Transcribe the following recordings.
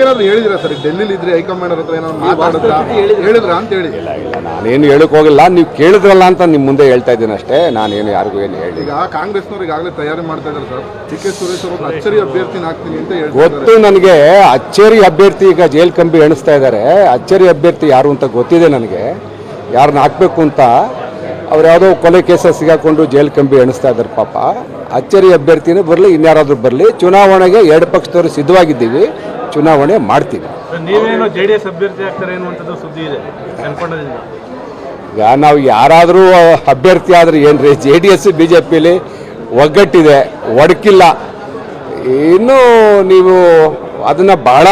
ಏನಾದ್ರು ಹೇಳಿದ್ರ ಸರ್? ಡೆಲ್ಲಿ ಇದ್ರೆ ಹೈಕಮಾಂಡ್ ಹತ್ರ ಏನಾದ್ರು ಮಾತಾಡಿದ್ರ? ಹೇಳಿದ್ರ ಅಂತ ಹೇಳಿ. ಇಲ್ಲ ಇಲ್ಲ ನಾನೇನು ಹೇಳಕ್ ಹೋಗಿಲ್ಲ. ನೀವು ಕೇಳಿದ್ರಲ್ಲ ಅಂತ ನಿಮ್ಮ ಮುಂದೆ ಹೇಳ್ತಾ ಇದ್ದೀನಿ ಅಷ್ಟೇ. ನಾನೇನು ಯಾರಿಗೂ ಏನು ಹೇಳಿ. ಈಗ ಕಾಂಗ್ರೆಸ್ನವ್ರು ಈಗಾಗಲೇ ತಯಾರಿ ಮಾಡ್ತಾ ಇದ್ದಾರೆ ಸರ್. ಡಿ ಕೆ ಸುರೇಶ್ ಅವರು ಅಚ್ಚರಿ ಅಭ್ಯರ್ಥಿನ ಹಾಕ್ತೀನಿ ಅಂತ ಹೇಳಿ ಗೊತ್ತು ನನಗೆ. ಅಚ್ಚರಿ ಅಭ್ಯರ್ಥಿ ಈಗ ಜೈಲ್ ಕಂಬಿ ಎಣಿಸ್ತಾ ಇದ್ದಾರೆ. ಅಚ್ಚರಿ ಅಭ್ಯರ್ಥಿ ಯಾರು ಅಂತ ಗೊತ್ತಿದೆ ನನಗೆ. ಯಾರನ್ನ ಹಾಕ್ಬೇಕು ಅಂತ ಅವ್ರು ಯಾವುದೋ ಕೊಲೆ ಕೇಸ ಸಿಗಾಕೊಂಡು ಜೈಲ್ ಕಂಬಿ ಎಣಿಸ್ತಾ ಇದ್ದಾರೆ ಪಾಪ. ಅಚ್ಚರಿ ಅಭ್ಯರ್ಥಿನೇ ಬರಲಿ ಇನ್ಯಾರಾದರೂ ಬರಲಿ ಚುನಾವಣೆಗೆ ಎರಡು ಪಕ್ಷದವರು ಸಿದ್ಧವಾಗಿದ್ದೀವಿ ಚುನಾವಣೆ ಮಾಡ್ತೀವಿ. ಈಗ ನಾವು ಯಾರಾದರೂ ಅಭ್ಯರ್ಥಿ ಆದರೆ ಏನ್ರಿ J D S B J ಪಿಲಿ ಒಗ್ಗಟ್ಟಿದೆ ಒಡಕಿಲ್ಲ. ಇನ್ನು ನೀವು ಅದನ್ನ ಬಹಳ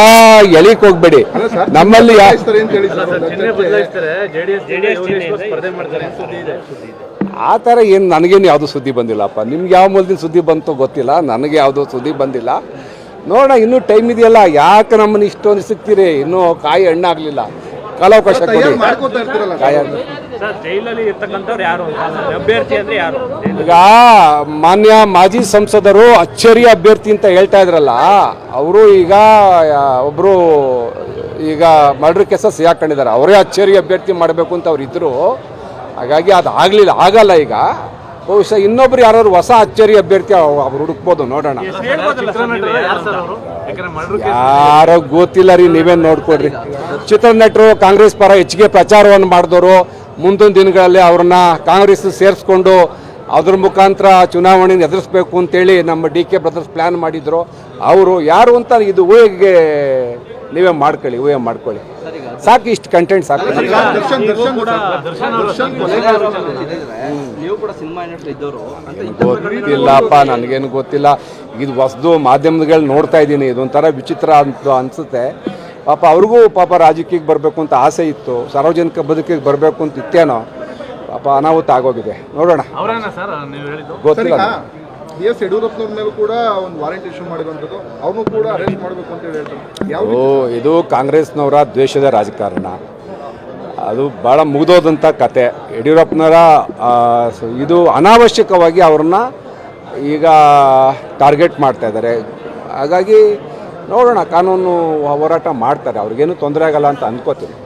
ಎಳಿಕ್ ಹೋಗ್ಬೇಡಿ. ನಮ್ಮಲ್ಲಿ ಯಾ- ಅಂತ ಹೇಳಿ ಸರ್. ಒಂದು ಬದಲಾಯಿಸ್ತಾರೆ ಜೆಡಿಎಸ್ ಜೆಡಿಎಸ್ ಸ್ಪರ್ಧೆ ಮಾಡ್ತಾರೆ. ಅಂತ ಸುದ್ದಿ ಇದೆ. ಆ ಥರ ಏನು ನನಗೇನು ಯಾವುದು ಸುದ್ದಿ ಬಂದಿಲ್ಲಪ್ಪ. ನಿಮ್ಗೆ ಯಾವ ಮೂಲದಿಂದ ಸುದ್ದಿ ಬಂತು ಗೊತ್ತಿಲ್ಲ. ನನಗೆ ಯಾವುದೋ ಸುದ್ದಿ ಬಂದಿಲ್ಲ. ನೋಡೋಣ ಇನ್ನೂ ಟೈಮ್ ಇದೆಯಲ್ಲ. ಯಾಕೆ ನಮ್ಮನ್ನು ಇಷ್ಟೊಂದು ಸಿಗ್ತೀರಿ? ಇನ್ನೂ ಕಾಯಿ ಹಣ್ಣಾಗಲಿಲ್ಲ. ಕಾಲಾವಕಾಶ ಕೊಡಿ. ಜೈಲಲ್ಲಿ ಇರ್ತಕ್ಕಂಥವ್ರು ಯಾರು ಅಭ್ಯರ್ಥಿ ಅಂದ್ರೆ ಯಾರು? ಈಗ ಮಾನ್ಯ ಮಾಜಿ ಸಂಸದರು ಅಚ್ಚರಿ ಅಭ್ಯರ್ಥಿ ಅಂತ ಹೇಳ್ತಾ ಇದ್ರಲ್ಲ ಅವರು ಈಗ ಒಬ್ಬರು ಈಗ ಮರ್ಡರ್ ಕೇಸಸ್ ಸಿಗಾಕೊಂಡಿದ್ದಾರೆ ಅವರೇ ಅಚ್ಚರಿ ಅಭ್ಯರ್ಥಿ ಮಾಡಬೇಕು ಅಂತ ಅವ್ರು ಇದ್ರು ಹಾಗಾಗಿ ಅದು ಆಗಲಿಲ್ಲ ಆಗಲ್ಲ ಈಗ. ಬಹುಶಃ ಇನ್ನೊಬ್ರು ಯಾರು ಹೊಸ ಅಚ್ಚರಿ ಅಭ್ಯರ್ಥಿ ಅವ್ರು ಹುಡುಕ್ಬೋದು ನೋಡೋಣ. ಚಿತ್ರನಟರು ಯಾರು ಸರ್ ಅವರು? ಯಾಕಂದ್ರೆ ಮರ್ಡರ್ ಯಾರೋ ಗೊತ್ತಿಲ್ಲ ರೀ ನೀವೇನು ನೋಡ್ಕೊಡ್ರಿ. ಚಿತ್ರನಟರು ಕಾಂಗ್ರೆಸ್ ಪರ ಹೆಚ್ಚಿಗೆ ಪ್ರಚಾರವನ್ನು ಮಾಡಿದವರು ಮುಂದಿನ ದಿನಗಳಲ್ಲಿ ಅವ್ರನ್ನ ಕಾಂಗ್ರೆಸ್ ಸೇರಿಸ್ಕೊಂಡು ಅದ್ರ ಮುಖಾಂತರ ಚುನಾವಣೆ ಎದುರಿಸ್ಬೇಕು ಅಂತೇಳಿ ನಮ್ಮ ಡಿ ಕೆ ಬ್ರದರ್ಸ್ ಪ್ಲ್ಯಾನ್ ಮಾಡಿದ್ರು. ಅವರು ಯಾರು ಅಂತ ಇದು ಊಹೆಗೆ ನೀವೇ ಮಾಡ್ಕೊಳ್ಳಿ ಊಹೆ ಮಾಡ್ಕೊಳ್ಳಿ. ಸಾಕು ಇಷ್ಟು ಕಂಟೆಂಟ್ ಸಾಕು. ಈಗ ದರ್ಶನ್ ದರ್ಶನ್ ದರ್ಶನ್. ದರ್ಶನ್ ನೀವು ಕೂಡ ಸಿನಿಮಾ ಇಂಡಸ್ಟ್ರಿ ಇದ್ದವರು ಅಂತ ಗೊತ್ತಿಲ್ಲಪ್ಪ ನನಗೇನು ಗೊತ್ತಿಲ್ಲ. ಇದು ಹೊಸದು ಮಾಧ್ಯಮಗಳು ನೋಡ್ತಾ ಇದ್ದೀನಿ. ಇದೊಂಥರ ವಿಚಿತ್ರ ಅಂತ ಅನಿಸುತ್ತೆ. ಪಾಪ ಅವ್ರಿಗೂ ಪಾಪ ರಾಜಕೀಯಕ್ಕೆ ಬರಬೇಕು ಅಂತ ಆಸೆ ಇತ್ತು. ಸಾರ್ವಜನಿಕ ಬದುಕಿಗೆ ಬರಬೇಕು ಅಂತ ಇತ್ತೇನೋ. ಪಾಪ ಅನಾಹುತ ಆಗೋಗಿದೆ. ನೋಡೋಣ. ಗೊತ್ತಿಲ್ಲ ಬಿ ಎಸ್ ಯಡಿಯೂರಪ್ಪನವ್ರ ಮೇಲೂ ಕೂಡ ಒಂದು ವಾರಂಟಿ ಇಶ್ಯೂ ಮಾಡಿರುವಂಥದ್ದು. ಅವ್ರನ್ನೂ ಕೂಡ ಅರೆಸ್ಟ್ ಮಾಡಬೇಕು ಅಂತ ಹೇಳಿ ಹೇಳ್ತಾರೆ ಓ, ಇದು ಕಾಂಗ್ರೆಸ್ನವರ ದ್ವೇಷದ ರಾಜಕಾರಣ. ಅದು ಭಾಳ ಮುಗಿದೋದಂಥ ಕತೆ. ಯಡಿಯೂರಪ್ಪನವರ ಇದು ಅನಾವಶ್ಯಕವಾಗಿ ಅವ್ರನ್ನ ಈಗ ಟಾರ್ಗೆಟ್ ಮಾಡ್ತಾ ಇದ್ದಾರೆ. ಹಾಗಾಗಿ ನೋಡೋಣ, ಕಾನೂನು ಹೋರಾಟ ಮಾಡ್ತಾರೆ. ಅವ್ರಿಗೇನು ತೊಂದರೆ ಆಗಲ್ಲ ಅಂತ ಅಂದ್ಕೋತೀನಿ